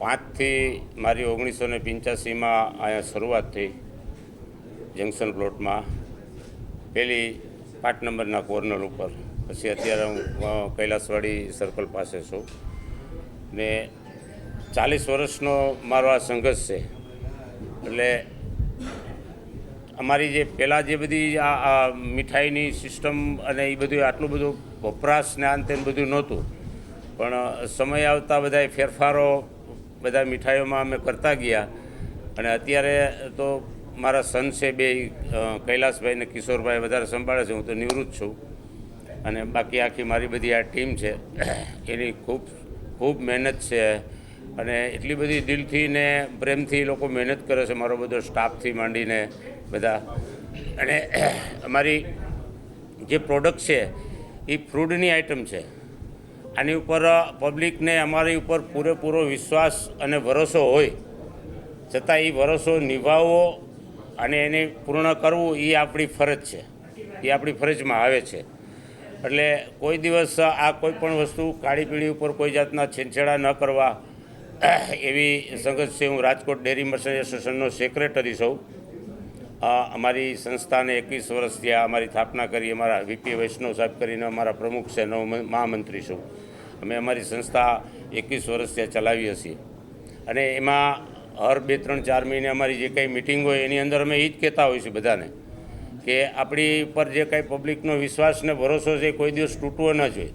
પાંચથી મારી ઓગણીસો ને પંચ્યાસીમાં અહીંયા શરૂઆત થઈ જંકશન પ્લોટમાં. પેલી પાંચ નંબરના કોર્નર ઉપર. પછી અત્યારે હું કૈલાસવાડી સર્કલ પાસે છું. ને ચાલીસ વર્ષનો મારો આ સંઘર્ષ છે. એટલે અમારી જે પહેલાં જે બધી આ મીઠાઈની સિસ્ટમ અને એ બધું આટલું બધું વપરાશ ને આંતે બધું નહોતું. પણ સમય આવતા બધાય ફેરફારો બધા મીઠાઈઓમાં અમે કરતા ગયા. અને અત્યારે તો મારા સન છે બે કૈલાસભાઈ ને કિશોરભાઈ વધારે સંભાળે છે, હું તો નિવૃત્ત છું. અને બાકી આખી મારી બધી આ ટીમ છે, એની ખૂબ ખૂબ મહેનત છે. અને એટલી બધી દિલથી ને પ્રેમથી લોકો મહેનત કરે છે, મારો બધો સ્ટાફથી માંડીને બધા. અને અમારી જે પ્રોડક્ટ છે એ ફ્રૂડની આઇટમ છે. આની ઉપર પબ્લિકને અમારી ઉપર પૂરેપૂરો વિશ્વાસ અને ભરોસો હોય, છતાં એ ભરોસો નિભાવવો અને એને પૂર્ણ કરવું એ આપણી ફરજ છે. એ આપણી ફરજમાં આવે છે. એટલે કોઈ દિવસ આ કોઈ પણ વસ્તુ કાળી પીળી ઉપર કોઈ જાતના છેડછેડા ન કરવા એવી સંગત છે. હું રાજકોટ ડેરી મર્ચન્ટ એસોસિએશનનો સેક્રેટરી છું. અમારી સંસ્થાને એકવીસ વર્ષ થયા અમારી સ્થાપના કરી, અમારા વીપી વૈષ્ણવ સાહેબ કરીને અમારા પ્રમુખ છે, નવ મહામંત્રી છું. અમે અમારી સંસ્થા એકવીસ વર્ષ ત્યાં ચલાવીએ છીએ. અને એમાં હર બે, ત્રણ, ચાર મહિને અમારી જે કંઈ મિટિંગ હોય એની અંદર અમે એ જ કહેતા હોઈએ છીએ બધાને કે આપણી પર જે કાંઈ પબ્લિકનો વિશ્વાસ ને ભરોસો છે કોઈ દિવસ તૂટવો ન જોઈએ.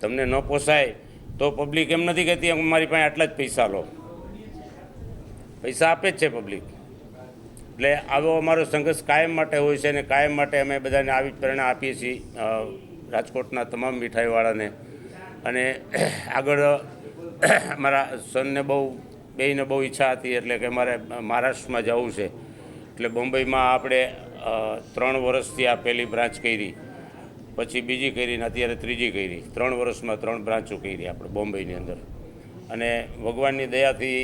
તમને ન પોસાય તો પબ્લિક એમ નથી કહેતી અમારી પાસે આટલા જ પૈસા લો. પૈસા આપે જ છે પબ્લિક એટલે આવો અમારો સંઘર્ષ કાયમ માટે હોય છે અને કાયમ માટે અમે બધાને આવી જ પ્રેરણા આપીએ છીએ રાજકોટના તમામ મીઠાઈવાળાને. અને આગળ મારા સનને બહુ, બેયને બહુ ઈચ્છા હતી એટલે કે મારે મહારાષ્ટ્રમાં જવું છે. એટલે બોમ્બેમાં આપણે ત્રણ વર્ષથી આ પહેલી બ્રાન્ચ કરી. પછી બીજી કરી ને અત્યારે ત્રીજી કરી. ત્રણ વર્ષમાં ત્રણ બ્રાન્ચો કરી આપણે બોમ્બેની અંદર. અને ભગવાનની દયાથી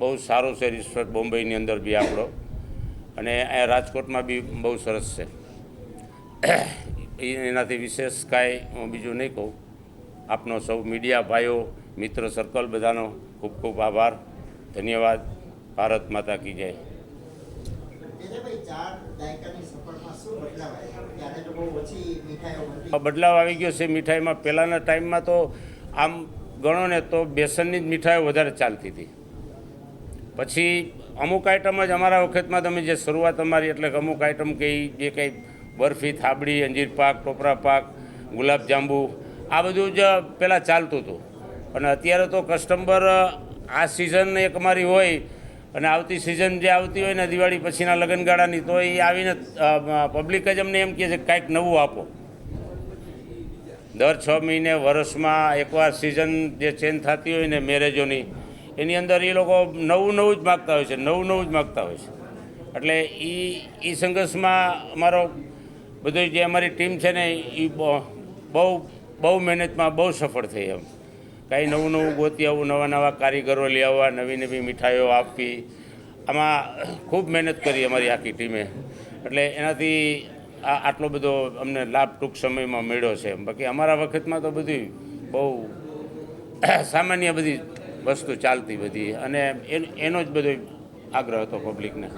બહુ સારો છે રિસોર્ટ બોમ્બેની અંદર બી આપણો. અને અહીંયા રાજકોટમાં બી બહુ સરસ છે. એ- એનાથી વિશેષ કાંઈ હું બીજું નહીં કહું. આપનો સૌ મીડિયા ભાઈઓ મિત્ર સર્કલ બધાનો ખૂબ ખૂબ આભાર. ધન્યવાદ. ભારત માતા કી જય. આ બદલાવ આવી ગયો છે મીઠાઈમાં. પહેલાંના ટાઈમમાં તો આમ ગણો ને તો બેસનની જ મીઠાઈઓ વધારે ચાલતી હતી. પછી અમુક આઈટમ જ અમારા વખતમાં તમે જે શરૂઆત અમારી, એટલે અમુક આઇટમ કે જે કંઈ બરફી, થાબડી, અંજીર પાક, ટોપરા પાક, ગુલાબ જાંબુ, આ બધું જ પહેલાં ચાલતું હતું. અને અત્યારે તો કસ્ટમર આ સિઝન એક અમારી હોય અને આવતી સિઝન જે આવતી હોય ને દિવાળી પછીના લગ્નગાળાની, તો એ આવીને પબ્લિક જ અમને એમ કહે છે કાંઈક નવું આપો. દર છ મહિને વર્ષમાં એકવાર સિઝન જે ચેન્જ થતી હોય ને મેરેજોની એની અંદર એ લોકો નવું નવું જ માગતા હોય છે, નવું નવું જ માગતા હોય છે. એટલે એ એ સંઘર્ષમાં અમારો બધું જે અમારી ટીમ છે ને એ બહુ બહુ મહેનતમાં બહુ સફળ થઈ એમ. કાંઈ નવું નવું ગોતી આવવું નવા નવા કારીગરો લઈ આવવા, નવી નવી મીઠાઈઓ આપવી આમાં ખૂબ મહેનત કરી અમારી આખી ટીમે. એટલે એનાથી આ, આટલો બધો અમને લાભ ટૂંક સમયમાં મળ્યો છે બાકી અમારા વખતમાં તો બધી બહુ સામાન્ય બધી વસ્તુ ચાલતી બધી. અને એન- જ બધો આગ્રહ હતો પબ્લિકને